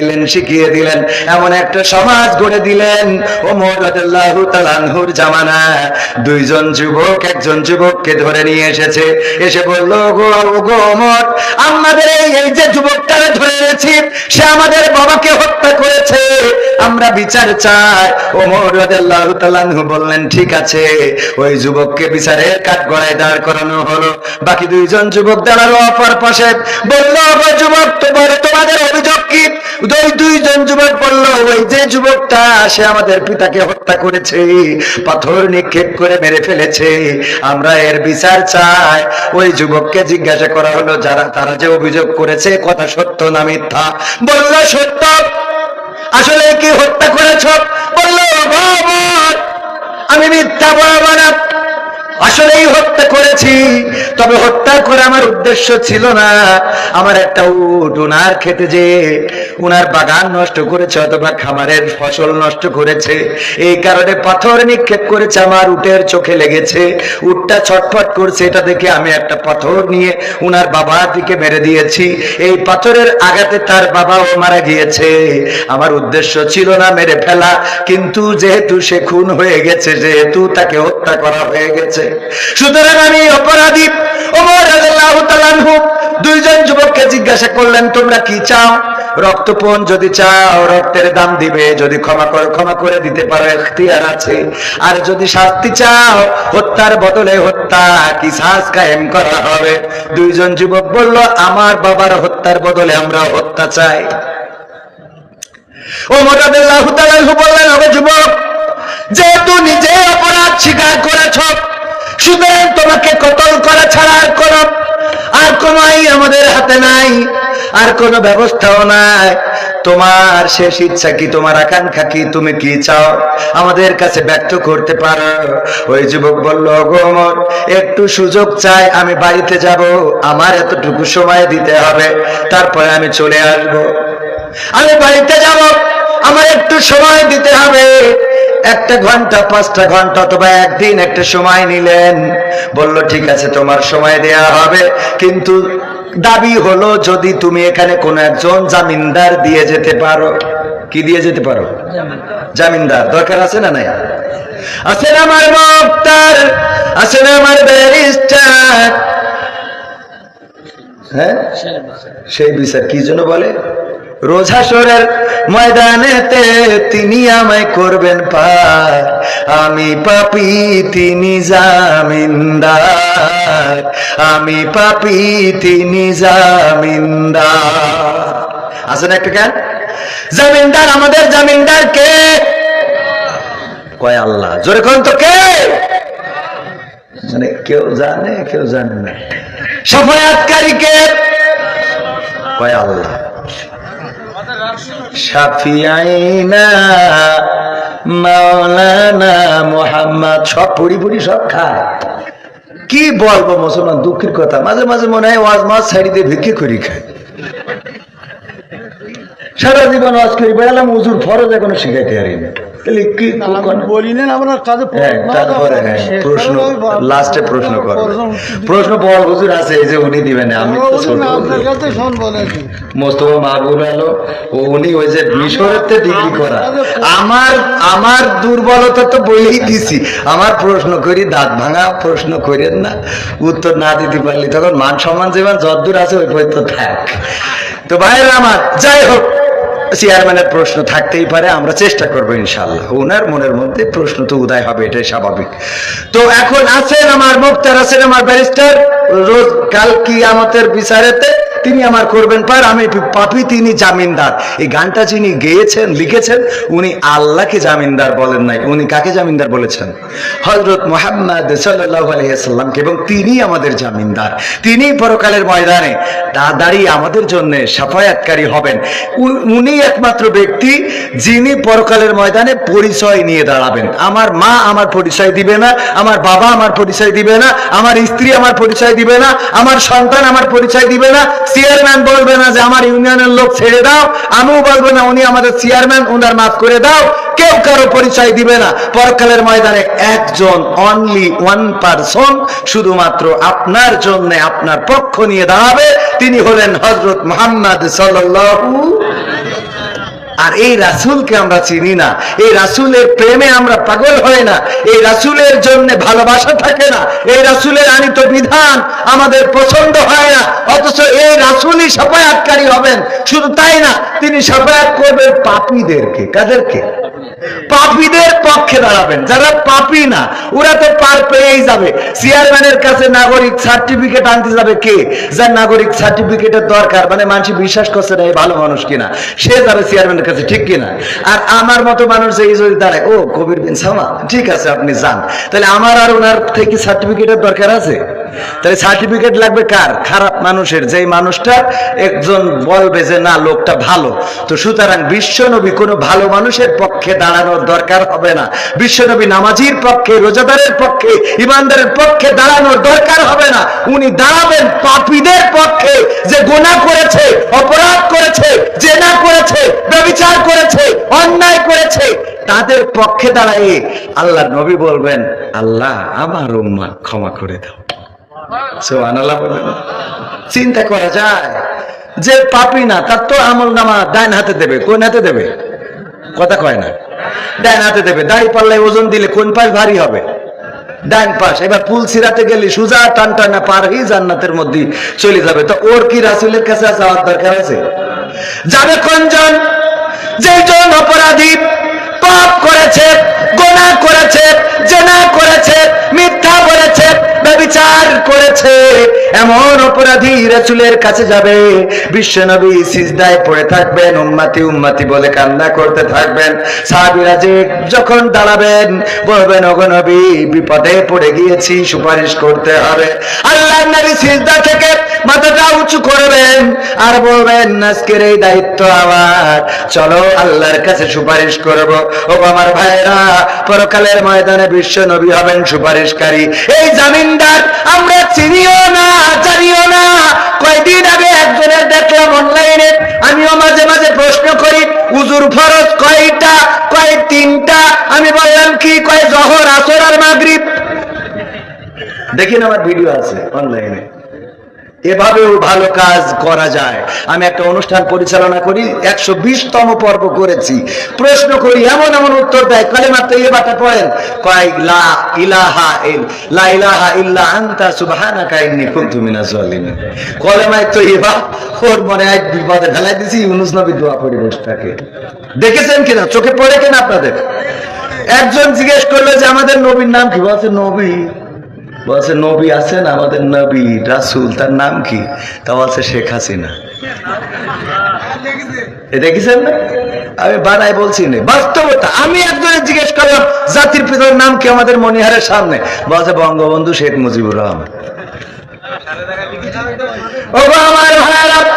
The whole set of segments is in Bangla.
দিলেন, শিখিয়ে দিলেন, এমন একটা সমাজ গড়ে দিলেন। ও মোহাম্মদুল্লাহ তালানহুর জামানা, দুইজন যুবক, একজন যুবককে ধরে নিয়ে এসেছে। এসে বলল ওমর, আমাদের এই যে যুবকটারে ধরে এনেছি, সে আমাদের বাবাকে হত্যা করেছে। আমরা বিচার চাই। ওমর রাদিয়াল্লাহু তাআলাহু বললেন, ঠিক আছে। ওই যুবককে বিচারের কাঠ গড়ায় দাঁড় করানো হলো। বাকি দুইজন যুবক দাঁড়াল অপর পাশে। বলল যুবক, তোমার, তোমাদের অভিযোগ কি? দুইজন যুবক বলল, ওই যে যুবকটা, সে আমাদের পিতাকে হত্যা করেছে, পাথর নিক্ষেপ করে মেরে ফেলেছে। আমরা এর বিচার চাই। ওই যুবককে জিজ্ঞাসা করা হলো, যারা, তারা যে অভিযোগ করেছে, কথা সত্য না মিথ্যা? বলল, সত্য। আসলে কি হত্যা করেছ? বলল আমি মিথ্যা বলব না আসলেই হত্যা করেছি। তবে হত্যা করে আমার উদ্দেশ্য ছিল না। আমার একটা উট উনার খেতে যে উনার বাগান নষ্ট করেছে অথবা খামারের ফসল নষ্ট করেছে। এই কারণে পাথর নিক্ষেপ করেছে, আমার উটের চোখে লেগেছে। উটটা ছটফট করছে, এটা দেখে আমি একটা পাথর নিয়ে উনার বাবার দিকে মেরে দিয়েছি। এই পাথরের আঘাতে তার বাবাও মারা গিয়েছে। আমার উদ্দেশ্য ছিল না মেরে ফেলা, কিন্তু যেহেতু সে খুন হয়ে গেছে, যেহেতু তাকে হত্যা করা হয়ে গেছে সুতরাং আমি অপরাধী। দুইজন যুবককে জিজ্ঞাসা করলেন, তোমরা কি চাও? রক্তপণ যদি চাও, রক্তের দাম দিবে, যদি ক্ষমা করে ক্ষমা করে দিতে পারো, এখতিয়ার আছে। আর যদি শাস্তি চাও, হত্যার বদলে হত্যা কি সাজ কায়েম করা হবে? দুইজন যুবক বলল, আমার বাবার হত্যার বদলে আমরা হত্যা চাই। ও মোটাদুল্লাহ বললেন হবে যুবক, যেহেতু নিজে অপরাধ স্বীকার করেছ সুতরাং তোমাকে কতল করা ছাড়া আর কোন আর কোন আমাদের হাতে নাই, আর কোনো ব্যবস্থাও নাই। তোমার শেষ ইচ্ছা কি, তোমার আকাঙ্ক্ষা কি, তুমি কি চাও? আমাদের কাছে ব্যক্ত করতে পারো। ওই যুবক বলল গোমর একটু সুযোগ চাই, আমি বাড়িতে যাব, আমার এতটুকু সময় দিতে হবে, তারপরে আমি চলে আসব। আমি বাড়িতে যাব, আমার একটু সময় দিতে হবে একটা ঘণ্টা, পাঁচটা ঘণ্টা অথবা একদিন একটা সময় নিলেন। বলল, ঠিক আছে, তোমার সময় দেয়া হবে। কিন্তু দাবি হলো, যদি তুমি এখানে কোনো একজন জামিনদার দিয়ে যেতে পারো। কি দিয়ে যেতে পারো? জামিনদার। দরকার আছে না নাই? আছেন আমার মুক্তার আছেন আমার ব্যারিস্টার। হ্যাঁ? সেই বিচার। কি জন্য বলে? রোজ হাসরের ময়দানেতে তিনি আমায় করবেন পার। আমি পাপি, তিনি জামিনদার। আমি পাপি, তিনি জামিনদার। আসেন একটা কেন জামিনদার আমাদের জামিনদার কে? কয় আল্লাহ, জোরে কোন তো কে? মানে কেউ জানে কেউ জানে না। সফায়াতকারী কে? কয় আল্লাহ। সাফিয়াইনা, মাওলানা মোহাম্মদ, সব পড়ি পড়ি সব খায়। কি বলব মুসলমান, দুঃখের কথা, মাঝে মাঝে মনে হয় ওয়াজ মাছ ছাড়ি দিয়ে ভিক্ষে করি খায়। সারা জীবন ওয়াজ করি, বেড়ালাম উজুর ফরজ এখনও শিখাইতে পারিনি। তাহলে কি বলিলেন আমরা তাদের তারপরে প্রশ্ন লাস্টে প্রশ্ন কর। প্রশ্ন বড় হুজুর আছে এই যে উনি দিবেন আমি তো ছোট। আপনার কাছে শোন বলেছি মোস্তফা মাহবুব আলো ও উনি ওই যে মিশরেতে ডিগ্রি করা। আমার আমার দুর্বলতা তো বলেই দিছি। আমার প্রশ্ন করি দাঁত ভাঙা প্রশ্ন করেন না। উত্তর না দিতে পারলি তখন মান সম্মান যেমন যদ্দূর আছে ওই পর্যন্ত থাক। তো ভাইয়ের আমার যাই হোক। চেয়ারম্যানের প্রশ্ন থাকতেই পারে, আমরা চেষ্টা করব ইনশাল্লাহ ওনার মনের মধ্যে প্রশ্ন তো উদয় হবে, এটাই স্বাভাবিক। তো এখন আছেন আমার মুক্তার, আছেন আমার ব্যারিস্টার, রোজ কাল কি আমাদের বিচারেতে তিনি আমার করবেন পার, আমি পাপি, তিনি জামিনদার। এই গানটা যিনি গেয়েছেন, লিখেছেন, উনি আল্লাহকে জামিনদার বলেন নাই, উনি কাকে জামিনদার বলেছেন? হজরত মোহাম্মদ সাল্লাহ আলহিহাল্লামকে এবং তিনি আমাদের জামিনদার। তিনি পরকালের ময়দানে দাঁড়িয়ে আমাদের জন্য সাফায়াতকারী হবেন। উনি একমাত্র ব্যক্তি যিনি পরকালের ময়দানে পরিচয় নিয়ে দাঁড়াবেন। আমার মা আমার পরিচয় দিবে না, আমার বাবা আমার পরিচয় দিবে না, আমার স্ত্রী আমার পরিচয় দিবে না, আমার সন্তান আমার পরিচয় দিবে না চেয়ারম্যান বলবে না যে আমার ইউনিয়নের লোক ছেড়ে দাও, আমিও বলব না, উনি আমাদের চেয়ারম্যান, উনার মাফ করে দাও। কেউ কারও পরিচয় দিবে না। পরকালের ময়দানে একজন অনলি ওয়ান পারসন শুধুমাত্র আপনার জন্য আপনার পক্ষ নিয়ে দাঁড়াবে। তিনি হলেন হজরত মোহাম্মদ সাল্লাল্লাহু আর এই রাসূলকে আমরা চিনি না। এই রাসূলের প্রেমে আমরা পাগল হই না। এই রাসূলের জন্য ভালোবাসা থাকে না। এই রাসূলের আনিত বিধান আমাদের পছন্দ হয় না। অথচ এই রাসূলই সাফায়াতকারী হবেন। শুধু তাই না, তিনি সাফায়াত করবেন পাপীদেরকে। কাদেরকে? পাপীদের পক্ষে দাঁড়াবেন। যারা পাপী না, ওরা তো পার পেয়েই যাবে। চেয়ারম্যানের কাছে নাগরিক সার্টিফিকেট আনতে যাবে কে? যার নাগরিক সার্টিফিকেটের দরকার মানে মানুষ বিশ্বাস করছে না এই ভালো মানুষ কিনা। সে যাবে চেয়ারম্যানের কাছে ঠিক কিনা? আর আমার মতো মানুষ এই যদি দাঁড়ায়, ও কবির বিন সামা ঠিক আছে, আপনি যান। তাহলে আমার আর ওনার থেকে সার্টিফিকেটের দরকার আছে? তাহলে সার্টিফিকেট লাগবে কার? খারাপ মানুষের, যেই মানুষটা একজন বলবে যে, না, লোকটা ভালো। তো সুতরাং বিশ্বনবী কোনো ভালো মানুষের পক্ষে দাঁড়ানোর দরকার হবে না। বিশ্বনবী নামাজির পক্ষে, রোজাদারের পক্ষে, ইমানদারের পক্ষে দাঁড়ানোর দরকার হবে না। উনি দাঁড়াবেন পাপীদের পক্ষে, যে গোনা করেছে, অপরাধ করেছে, জেনা করেছে ব্যভিচার করেছে, অন্যায় করেছে, তাদের পক্ষে দাঁড়ায় আল্লাহ নবী বলবেন, আল্লাহ আমার উম্মা ক্ষমা করে দাও। চিন্তা করা যায় যে পাপি না, তার তো আমল নামা ডাইন হাতে দেবে, কোন হাতে দেবে? কথা কয় না। ডাইন হাতে দেবে, দাড়ি পাল্লায় ওজন দিলে কোন পাশ ভারী হবে? ডাইন পাশ, এবার পুল সিরাতে গেলে সুজা টান টানা পার হয়ে জান্নাতের মধ্যে চলে যাবে। তো ওর কি রাসুলের কাছে যাওয়ার দরকার আছে? যাবে কোনজন? যেজন অপরাধী পাপ করেছে, গোনা করেছে, জেনা করেছে, মিথ্যা বলেছে ব্যভিচার করেছে, এমন অপরাধী রাসূলের কাছে যাবে বিশ্বনবী সিজদায় পড়ে থাকবেন, উম্মতি উম্মতি বলে কান্না করতে থাকবেন। সাহাবীরা যে যখন দাঁড়াবেন, বলবেন, ওগো নবী, বিপদে পড়ে গিয়েছি, সুপারিশ করতে হবে। আল্লাহর নবী সিজদা থেকে মাথাটা উঁচু করবেন আর বলবেন, আজকের এই দায়িত্ব আমার। চলো, আল্লাহর কাছে সুপারিশ করব। ও আমার ভাইরা পরকালের ময়দানে বিশ্ব নবী হবেন সুপারিশকারী। এই জামিনদার আমরা চিনিও না, জানিও না। কয়দিন আগে একজনের দেখলাম অনলাইনে। আমিও মাঝে মাঝে প্রশ্ন করি উজুর ফরজ কয়টা? কয় তিনটা? আমি বললাম, কি কয় জহর, আসর আর মাগরিব? দেখেন আমার ভিডিও আছে অনলাইনে। এভাবেও ভালো কাজ করা যায়। আমি একটা অনুষ্ঠান পরিচালনা করি, একশো বিশতম পর্ব করেছি। প্রশ্ন করি, এমন এমন উত্তর দেয় কালেমা তো বাটা পড়েন। কয়, লা ইলাহা ইল, লা ইলাহা ইল্লা আনতা তো ওর মনে এক বিপদে দিছি, ইউনুস নবী দোয়া বসে দেখেছেন কিনা? চোখে পড়ে কিনা আপনাদের? একজন জিজ্ঞেস করল যে, আমাদের নবীর নাম কি? বলছে, নবী। বলছে, নবী আছেন আমাদের নবী, রাসুল, তার নাম কি? তা বলছে, শেখ হাসিনা। দেখেছেন না? আমি বানাই বলছি না। বাস্তবতা, আমি একজনের জিজ্ঞেস করলাম, জাতির পিতার নাম কি আমাদের মনিহারের সামনে? বলছে, বঙ্গবন্ধু শেখ মুজিবুর রহমান। ও আমার ভাইরা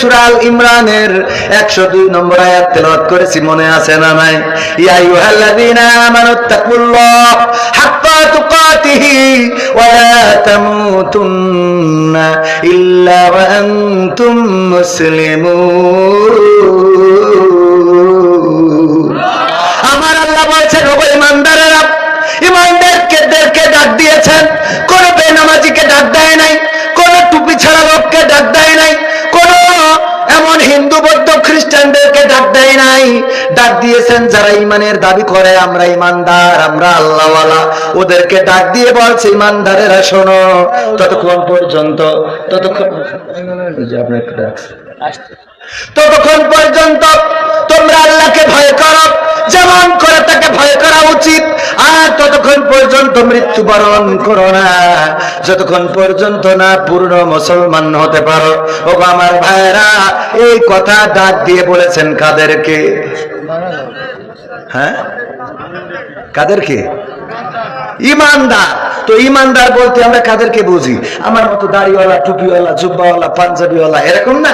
সুরাল ইমরানের একশো দুই নম্বর আয়াত তেলত করেছি, মনে আছে না নাই? ইয়া আইয়ুহাল্লাযীনা আমানু তাকুল্লাহ হাক্কা তুকাতিহি ওয়া লা তামুতুন্না ইল্লা ওয়া আনতুম মুসলিমুন। নাই। ডাক দিয়েছেন যারা ইমানের দাবি করে আমরা ইমানদার আমরা আল্লাহওয়ালা। ওদেরকে ডাক দিয়ে বলছে ইমানদারেরা শোনো। ততক্ষণ পর্যন্ত ততক্ষণ আপনার। ততক্ষণ পর্যন্ত তোমরা আল্লাহকে ভয় করো, যেমন করে তাকে ভয় করা উচিত, আর ততক্ষণ পর্যন্ত মৃত্যুবরণ করো না। যতক্ষণ পর্যন্ত না পূর্ণ মুসলমান হতে পারো। ও আমার ভাইরা এই কথা ডাক দিয়ে বলেছেন কাদেরকে? হ্যাঁ? কাদেরকে? ইমানদার। তো ইমানদার বলতে আমরা কাদেরকে বুঝি? আমার মতো দাড়িওয়ালা, টুপিওয়ালা, জুব্বাওয়ালা, পাঞ্জাবিওয়ালা, এরকম না?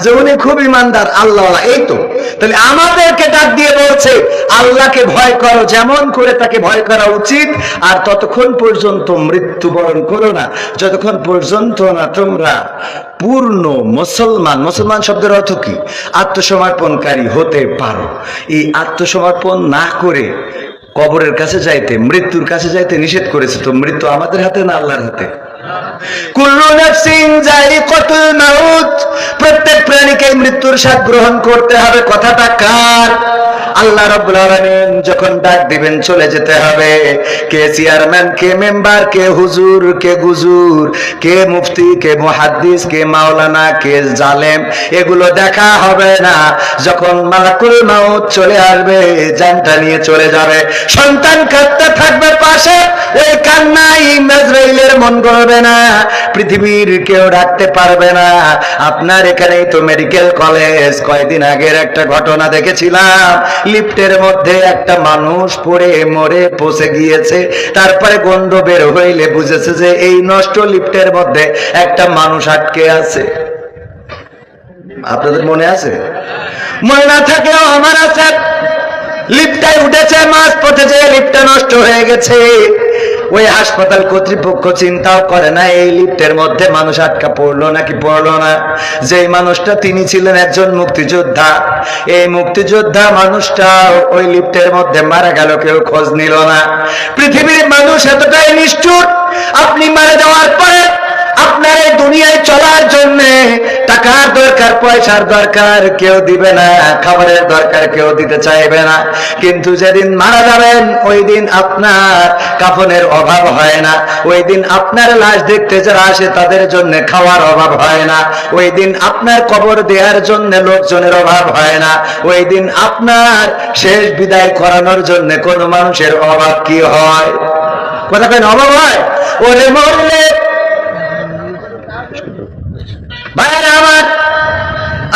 যে উনি খুব ইমানদার, আল্লাহওয়ালা, এই তো। তাহলে আমাদেরকে ডাক দিয়ে বলছে, আল্লাহকে ভয় করো, যেমন করে তাকে ভয় করা উচিত, আর ততক্ষণ পর্যন্ত মৃত্যুবরণ করো না। যতক্ষণ পর্যন্ত না তোমরা পূর্ণ মুসলমান। মুসলমান শব্দের অর্থ কি? আত্মসমর্পণকারী হতে পারো। এই আত্মসমর্পণ না করে কবরের কাছে যাইতে, মৃত্যুর কাছে যাইতে নিষেধ করেছে তো মৃত্যু আমাদের হাতে না আল্লাহর হাতে? প্রত্যেক প্রাণীকে মৃত্যুর স্বাদ গ্রহণ করতে হবে। কথাটা কার? আল্লাহ রাব্বুল আলামিন যখন ডাক দিবেন, চলে যেতে হবে। কে চেয়ারম্যান কে মেম্বার কে হুজুর, কে গুজুর, কে মুফতি, কে মুহাদ্দিস, কে মাওলানা, কে জালেম, এগুলো দেখা হবে না। যখন মালাকুল মাউত চলে আসবে, জানটা নিয়ে চলে যাবে। সন্তান কাঁদতে থাকবে পাশে, ওই কান্নাই নাজরাইলের মন গড়বে না। পৃথিবীর কেউ ডাকতে পারবে না। আপনার এখানেই তো মেডিকেল কলেজ কয়েকদিন আগের একটা ঘটনা দেখেছিলাম। লিফটের মধ্যে একটা মানুষ পড়ে মরে, পচে গিয়েছে। তারপরে গন্ধ বের হইলে বুঝেছে যে এই নষ্ট লিফটের মধ্যে একটা মানুষ আটকে আছে। আপনাদের মনে আছে? মনে না থাকলেও আমার আছে। লিফটায় উঠেছে মাছ পথে যে লিফটটা নষ্ট হয়ে গেছে। ওই হাসপাতাল কর্তৃপক্ষ চিন্তাও করে না, এই লিফটের মধ্যে মানুষ আটকা পড়ল নাকি পড়ল না? যে মানুষটা তিনি ছিলেন একজন মুক্তিযোদ্ধা। এই মুক্তিযোদ্ধা মানুষটা ওই লিফটের মধ্যে মারা গেল, কেউ খোঁজ নিল না। পৃথিবীর মানুষ এতটাই নিষ্ঠুর, আপনি মারা যাওয়ার পরে আপনার এই দুনিয়ায় জন্য টাকার দরকার, পয়সার দরকার কেউ দিবে না, খাবারের দরকার কেউ দিতে চাইবে না। কিন্তু যেদিন মারা যাবেন, ওই দিন আপনার কাফনের অভাব হয় না। ওই দিন আপনার লাশ দেখতে যারা আসে, তাদের জন্য খাওয়ার অভাব হয় না। ওই দিন আপনার কবর দেওয়ার জন্য লোকজনের অভাব হয় না। ওই দিন আপনার শেষ বিদায় করানোর জন্য কোন মানুষের অভাব কি হয়? কথা কেন অভাব হয়? ওরে মরলে ভাইরা আমার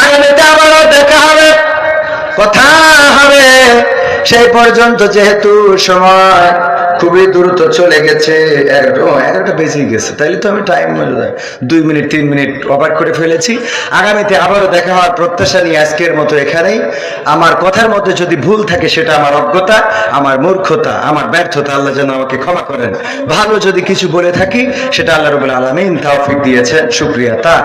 আগামীতে আবারও দেখা হবে, কথা হবে। সেই পর্যন্ত যেহেতু সময় খুবই দ্রুত চলে গেছে এগারোটা বেজে গেছে। তাইলে তো আমি টাইম দুই মিনিট, তিন মিনিট ওভার করে ফেলেছি। আগামীতে আবারও দেখা হওয়ার প্রত্যাশা নিয়ে আজকের মতো এখানেই। আমার কথার মধ্যে যদি ভুল থাকে, সেটা আমার অজ্ঞতা, আমার মূর্খতা, আমার ব্যর্থতা, আল্লাহ যেন আমাকে ক্ষমা করেন। ভালো যদি কিছু বলে থাকি, সেটা আল্লাহ রবুল আলমিন তাওফিক দিয়েছেন। শুক্রিয়া তার